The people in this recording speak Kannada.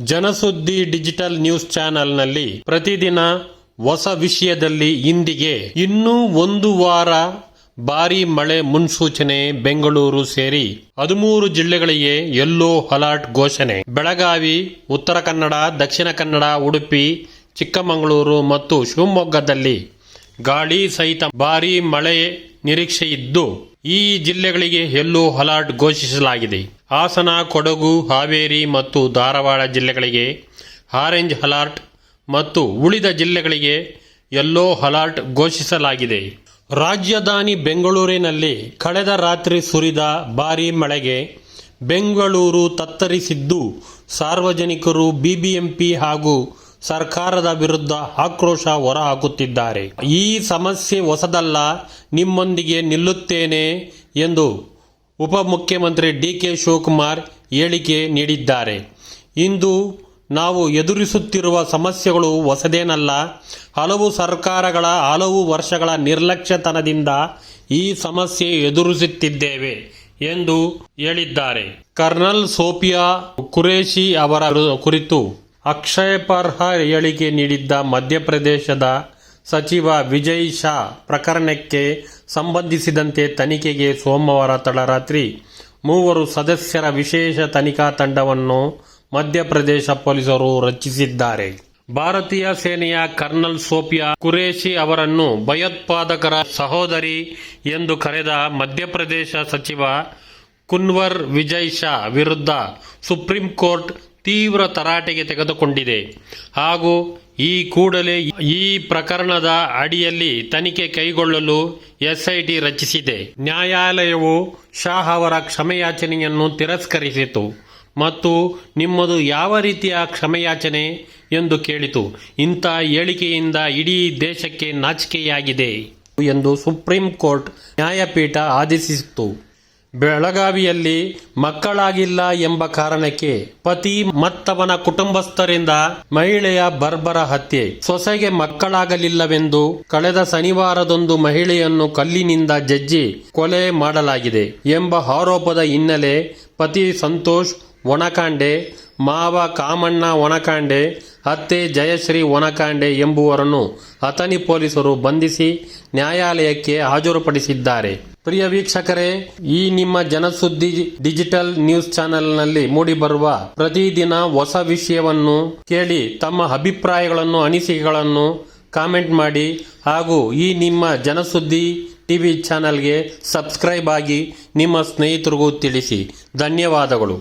ಜನಸುದ್ದಿ ಡಿಜಿಟಲ್ ನ್ಯೂಸ್ ಚಾನೆಲ್ನಲ್ಲಿ ಪ್ರತಿದಿನ ಹೊಸ ವಿಷಯದಲ್ಲಿ ಇಂದಿಗೆ ಇನ್ನೂ ಒಂದು ವಾರ ಭಾರೀ ಮಳೆ ಮುನ್ಸೂಚನೆ ಬೆಂಗಳೂರು ಸೇರಿ ಹದಿಮೂರು ಜಿಲ್ಲೆಗಳಿಗೆ ಯೆಲ್ಲೋ ಅಲರ್ಟ್ ಘೋಷಣೆ. ಬೆಳಗಾವಿ, ಉತ್ತರ ಕನ್ನಡ, ದಕ್ಷಿಣ ಕನ್ನಡ, ಉಡುಪಿ, ಚಿಕ್ಕಮಗಳೂರು ಮತ್ತು ಶಿವಮೊಗ್ಗದಲ್ಲಿ ಗಾಳಿ ಸಹಿತ ಭಾರೀ ಮಳೆ ನಿರೀಕ್ಷೆ ಇದ್ದು ಈ ಜಿಲ್ಲೆಗಳಿಗೆ ಯೆಲ್ಲೋ ಅಲರ್ಟ್ ಘೋಷಿಸಲಾಗಿದೆ. ಹಾಸನ, ಕೊಡಗು, ಹಾವೇರಿ ಮತ್ತು ಧಾರವಾಡ ಜಿಲ್ಲೆಗಳಿಗೆ ಆರೆಂಜ್ ಅಲರ್ಟ್ ಮತ್ತು ಉಳಿದ ಜಿಲ್ಲೆಗಳಿಗೆ ಯೆಲ್ಲೋ ಅಲರ್ಟ್ ಘೋಷಿಸಲಾಗಿದೆ. ರಾಜಧಾನಿ ಬೆಂಗಳೂರಿನಲ್ಲಿ ಕಳೆದ ರಾತ್ರಿ ಸುರಿದ ಭಾರೀ ಮಳೆಗೆ ಬೆಂಗಳೂರು ತತ್ತರಿಸಿದ್ದು, ಸಾರ್ವಜನಿಕರು ಬಿಬಿಎಂಪಿ ಹಾಗೂ ಸರ್ಕಾರದ ವಿರುದ್ಧ ಆಕ್ರೋಶ ಹೊರಹಾಕುತ್ತಿದ್ದಾರೆ. ಈ ಸಮಸ್ಯೆ ಹೊಸದಲ್ಲ, ನಿಮ್ಮೊಂದಿಗೆ ನಿಲ್ಲುತ್ತೇನೆ ಎಂದು ಉಪಮುಖ್ಯಮಂತ್ರಿ ಡಿ ಕೆ ಶಿವಕುಮಾರ್ ಹೇಳಿಕೆ ನೀಡಿದ್ದಾರೆ. ಇಂದು ನಾವು ಎದುರಿಸುತ್ತಿರುವ ಸಮಸ್ಯೆಗಳು ಹೊಸದೇನಲ್ಲ. ಹಲವು ಸರ್ಕಾರಗಳ ಹಲವು ವರ್ಷಗಳ ನಿರ್ಲಕ್ಷ್ಯತನದಿಂದ ಈ ಸಮಸ್ಯೆ ಎದುರಿಸುತ್ತಿದ್ದೇವೆ ಎಂದು ಹೇಳಿದ್ದಾರೆ. ಕರ್ನಲ್ ಸೋಫಿಯಾ ಕುರೇಶಿ ಅವರ ಕುರಿತು ಆಕ್ಷೇಪಾರ್ಹ ಹೇಳಿಕೆ ನೀಡಿದ್ದ ಮಧ್ಯಪ್ರದೇಶದ ಸಚಿವ ವಿಜಯ್ ಶಾ ಪ್ರಕರಣಕ್ಕೆ ಸಂಬಂಧಿಸಿದಂತೆ ತನಿಖೆಗೆ ಸೋಮವಾರ ತಡರಾತ್ರಿ ಮೂವರು ಸದಸ್ಯರ ವಿಶೇಷ ತನಿಖಾ ತಂಡವನ್ನು ಮಧ್ಯಪ್ರದೇಶ ಪೊಲೀಸರು ರಚಿಸಿದ್ದಾರೆ. ಭಾರತೀಯ ಸೇನೆಯ ಕರ್ನಲ್ ಸೋಫಿಯಾ ಕುರೇಶಿ ಅವರನ್ನು ಭಯೋತ್ಪಾದಕರ ಸಹೋದರಿ ಎಂದು ಕರೆದ ಮಧ್ಯಪ್ರದೇಶ ಸಚಿವ ಕುನ್ವರ್ ವಿಜಯ್ ಶಾ ವಿರುದ್ಧ ಸುಪ್ರೀಂ ಕೋರ್ಟ್ ತೀವ್ರ ತರಾಟೆಗೆ ತೆಗೆದುಕೊಂಡಿದೆ. ಹಾಗೂ ಈ ಕೂಡಲೇ ಈ ಪ್ರಕರಣದ ಅಡಿಯಲ್ಲಿ ತನಿಖೆ ಕೈಗೊಳ್ಳಲು ಎಸ್ಐಟಿ ರಚಿಸಿದೆ. ನ್ಯಾಯಾಲಯವು ಶಾ ಅವರ ಕ್ಷಮೆಯಾಚನೆಯನ್ನು ತಿರಸ್ಕರಿಸಿತು ಮತ್ತು ನಿಮ್ಮದು ಯಾವ ರೀತಿಯ ಕ್ಷಮೆಯಾಚನೆ ಎಂದು ಕೇಳಿತು. ಇಂಥ ಹೇಳಿಕೆಯಿಂದ ಇಡೀ ದೇಶಕ್ಕೆ ನಾಚಿಕೆಯಾಗಿದೆ ಎಂದು ಸುಪ್ರೀಂ ಕೋರ್ಟ್ ನ್ಯಾಯಪೀಠ ಆದೇಶಿಸಿತು ಬೆಳಗಾವಿಯಲ್ಲಿ ಮಕ್ಕಳಾಗಿಲ್ಲ ಎಂಬ ಕಾರಣಕ್ಕೆ ಪತಿ ಮತ್ತವನ ಕುಟುಂಬಸ್ಥರಿಂದ ಮಹಿಳೆಯ ಬರ್ಬರ ಹತ್ಯೆ. ಸೊಸೆಗೆ ಮಕ್ಕಳಾಗಲಿಲ್ಲವೆಂದು ಕಳೆದ ಶನಿವಾರದೊಂದು ಮಹಿಳೆಯನ್ನು ಕಲ್ಲಿನಿಂದ ಜಜ್ಜಿ ಕೊಲೆ ಮಾಡಲಾಗಿದೆ ಎಂಬ ಆರೋಪದ ಹಿನ್ನೆಲೆ ಪತಿ ಸಂತೋಷ್ ಒಣಕಾಂಡೆ, ಮಾವ ಕಾಮಣ್ಣ ಒಣಕಾಂಡೆ, ಅತ್ತೆ ಜಯಶ್ರೀ ಒಣಕಾಂಡೆ ಎಂಬುವರನ್ನು ಅಥಣಿ ಪೊಲೀಸರು ಬಂಧಿಸಿ ನ್ಯಾಯಾಲಯಕ್ಕೆ ಹಾಜರುಪಡಿಸಿದ್ದಾರೆ. ಪ್ರಿಯ ವೀಕ್ಷಕರೇ, ಈ ನಿಮ್ಮ ಜನಸುದ್ದಿ ಡಿಜಿಟಲ್ ನ್ಯೂಸ್ ಚಾನೆಲ್ನಲ್ಲಿ ಮೂಡಿಬರುವ ಪ್ರತಿದಿನ ಹೊಸ ವಿಷಯವನ್ನು ಕೇಳಿ ತಮ್ಮ ಅಭಿಪ್ರಾಯಗಳನ್ನು, ಅನಿಸಿಕೆಗಳನ್ನು ಕಾಮೆಂಟ್ ಮಾಡಿ ಹಾಗೂ ಈ ನಿಮ್ಮ ಜನಸುದ್ದಿ ಟಿವಿ ಚಾನೆಲ್ಗೆ ಸಬ್ಸ್ಕ್ರೈಬ್ ಆಗಿ ನಿಮ್ಮ ಸ್ನೇಹಿತರಿಗೂ ತಿಳಿಸಿ. ಧನ್ಯವಾದಗಳು.